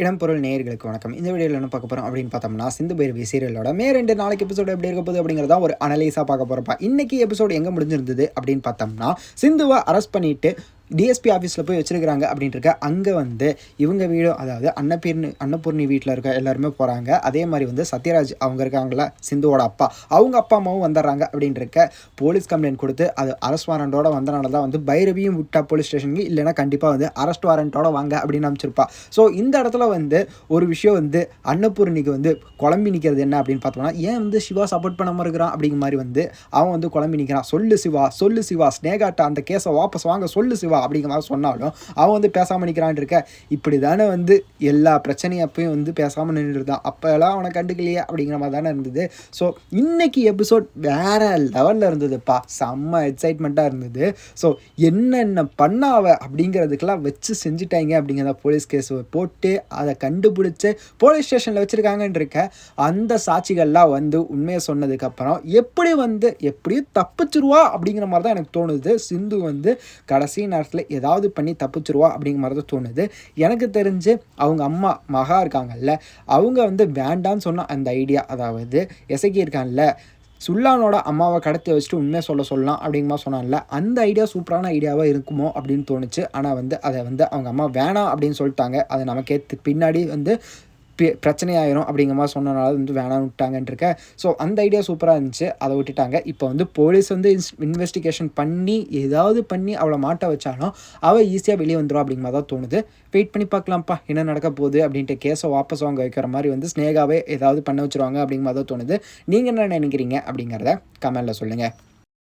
இடம்பொருள் நேயர்களுக்கு வணக்கம். இந்த வீடியோவில் என்ன பார்க்க போகிறோம் அப்படின்னு பார்த்தோம்னா சிந்து பைரவி சீரியலோட மே ரெண்டு நாளைக்கு எபிசோடு எப்படி இருக்க போகுது அப்படிங்கிறத ஒரு அனலைஸாக பார்க்க போகிறப்ப இன்னைக்கு எபிசோடு எங்கே முடிஞ்சிருந்தது அப்படின்னு பார்த்தோம்னா சிந்துவை அரெஸ்ட் பண்ணிட்டு டிஎஸ்பி ஆஃபீஸில் போய் வச்சுருக்கிறாங்க அப்படின்ட்டு இருக்க அங்கே வந்து இவங்க வீடும் அதாவது அன்னபீர்னு அன்னபூர்ணி வீட்டில் இருக்க எல்லாருமே போகிறாங்க அதே மாதிரி வந்து சத்யராஜ் அவங்க இருக்காங்களா சிந்துவோட அப்பா. அவங்க அப்பா அம்மாவும் வந்துடுறாங்க அப்படின்ட்டு இருக்க போலீஸ் கம்ப்ளைண்ட் கொடுத்து அது அரெஸ்ட் வாரண்டோட வந்தனால தான் வந்து பைரவியும் விட்டா போலீஸ் ஸ்டேஷனுக்கு இல்லைன்னா கண்டிப்பாக வந்து அரெஸ்ட் வாரண்ட்டோட வாங்க அப்படின்னு அமைச்சிருப்பா ஸோ இந்த இடத்துல வந்து ஒரு விஷயம் வந்து அன்னபூர்ணிக்கு வந்து குழம்பி நிற்கிறது என்ன அப்படின்னு பார்த்தோம்னா ஏன் வந்து சிவா சப்போர்ட் பண்ணாமல் இருக்கிறான் அப்படிங்கிற மாதிரி வந்து அவன் வந்து குழம்பி நிற்கிறான் சொல்லு சிவா சொல்லு சிவா ஸ்னேகாட்டா அந்த கேஸை வாபஸ் வாங்க சொல்லு சிவா. அப்படிங்கிற மாதிரி சொன்னாலும் அவன் வந்து பேசாமல் நிற்கிறான் இருக்க. இப்படி தானே வந்து எல்லா பிரச்சனையும் அப்பயும் வந்து பேசாமல் நின்றுருந்தான் அப்போல்லாம் அவனை கண்டுக்கலையே அப்படிங்கிற மாதிரி தானே இருந்தது. ஸோ இன்னைக்கு எபிசோட் வேற லெவலில் இருந்ததுப்பா. செம்ம எக்ஸைட்மெண்ட்டாக இருந்தது. ஸோ என்னென்ன பண்ணாவ அப்படிங்கிறதுக்கெல்லாம் வச்சு செஞ்சுட்டாங்க அப்படிங்கிறத போலீஸ் கேஸ் போட்டு அதை கண்டுபிடிச்சு போலீஸ் ஸ்டேஷனில் வச்சுருக்காங்கன்னு இருக்க. அந்த சாட்சிகள்லாம் வந்து உண்மையை சொன்னதுக்கப்புறம் எப்படி வந்து எப்படியும் தப்பிச்சிருவா அப்படிங்கிற மாதிரி தான் எனக்கு தோணுது. சிந்து வந்து கடைசி நேரத்தில் ஏதாவது பண்ணி தப்பிச்சிருவா அப்படிங்கிற மாதிரி தான் தோணுது. எனக்கு தெரிஞ்சு அவங்க அம்மா மகா இருக்காங்கல்ல அவங்க வந்து வேண்டான்னு சொன்ன அந்த ஐடியா அதாவது எசக்கி இருக்கான்ல சுல்லானோட அம்மாவை கடத்தி வச்சுட்டு உண்மையை சொல்ல சொல்லலாம் அப்படிங்கிற சொன்னான்ல அந்த ஐடியா சூப்பரான ஐடியாவாக இருக்குமோ அப்படின்னு தோணுச்சு. ஆனால் வந்து அதை வந்து அவங்க அம்மா வேணாம் அப்படின்னு சொல்லிட்டாங்க. அதை நமக்கே பின்னாடி வந்து பிரச்சனையாயிரும் அப்படிங்கிற மாதிரி சொன்னனால வந்து வேணாம்னு விட்டாங்கன்ட்டு இருக்கேன் ஸோ அந்த ஐடியா சூப்பராக இருந்துச்சு. அதை விட்டுட்டாங்க. இப்போ வந்து போலீஸ் வந்து இன்வெஸ்டிகேஷன் பண்ணி ஏதாவது பண்ணி அவளை மாட்ட வச்சாலும் அவள் ஈஸியாக வெளியே வந்துடும் அப்படிங்கிற மாதிரி தான் தோணுது. வெயிட் பண்ணி பார்க்கலாம்ப்பா. என்ன நடக்க போகுது அப்படின்ட்டு கேஸை வாபஸ் வாங்க வைக்கிற மாதிரி வந்து ஸ்னேகாவே ஏதாவது பண்ண வச்சிருவாங்க அப்படிங்கிற மாதிரி தான் தோணுது. நீங்கள் என்ன நினைக்கிறீங்க அப்படிங்கிறத கமெண்டில் சொல்லுங்கள்